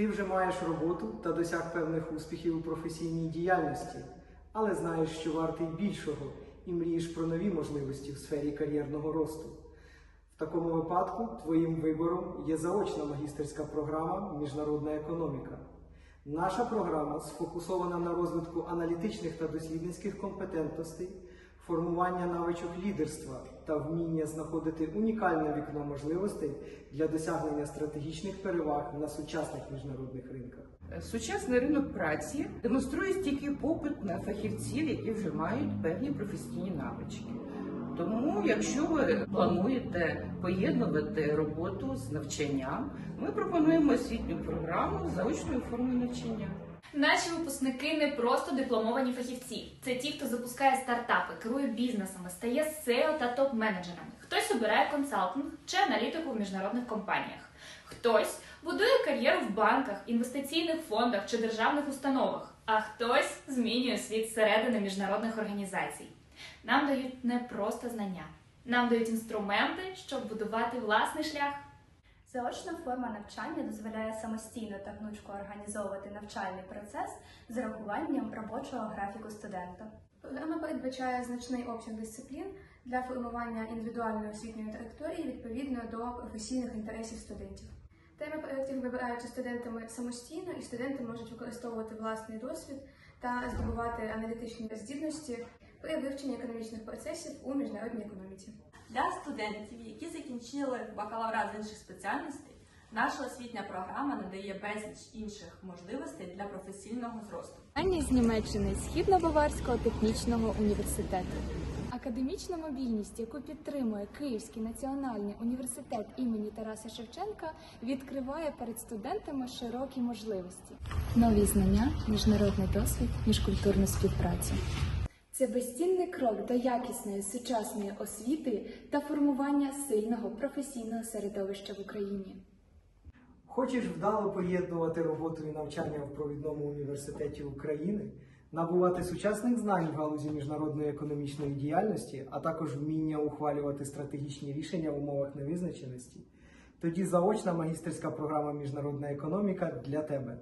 Ти вже маєш роботу та досяг певних успіхів у професійній діяльності, але знаєш, що вартий більшого і мрієш про нові можливості в сфері кар'єрного росту. В такому випадку твоїм вибором є заочна магістерська програма Міжнародна економіка. Наша програма сфокусована на розвитку аналітичних та дослідницьких компетентностей, формування навичок лідерства та вміння знаходити унікальне вікно можливостей для досягнення стратегічних переваг на сучасних міжнародних ринках. Сучасний ринок праці демонструє стільки попит на фахівців, які вже мають певні професійні навички. Тому, якщо ви плануєте поєднувати роботу з навчанням, ми пропонуємо освітню програму з заочною формою навчання. Наші випускники не просто дипломовані фахівці. Це ті, хто запускає стартапи, керує бізнесами, стає SEO та топ-менеджерами. Хтось обирає консалтинг чи аналітику в міжнародних компаніях. Хтось будує кар'єру в банках, інвестиційних фондах чи державних установах, а хтось змінює світ зсередини міжнародних організацій. Нам дають не просто знання, нам дають інструменти, щоб будувати власний шлях. Заочна форма навчання дозволяє самостійно та гнучко організовувати навчальний процес з урахуванням робочого графіку студента. Програма передбачає значний обсяг дисциплін для формування індивідуальної освітньої траєкторії відповідно до професійних інтересів студентів. Теми проєктів вибираються студентами самостійно, і студенти можуть використовувати власний досвід та здобувати аналітичні здібності при вивченні економічних процесів у міжнародній економіці. Для студентів, які закінчили бакалаврат з інших спеціальностей, наша освітня програма надає безліч інших можливостей для професійного зросту. Ані з Німеччини Східно-Баварського технічного університету. Академічна мобільність, яку підтримує Київський національний університет імені Тараса Шевченка, відкриває перед студентами широкі можливості, нові знання, міжнародний досвід, міжкультурну співпрацю. Це безцінний крок до якісної сучасної освіти та формування сильного професійного середовища в Україні. Хочеш вдало поєднувати роботу і навчання в провідному університеті України, набувати сучасних знань в галузі міжнародної економічної діяльності, а також вміння ухвалювати стратегічні рішення в умовах невизначеності, тоді заочна магістерська програма Міжнародна економіка для тебе.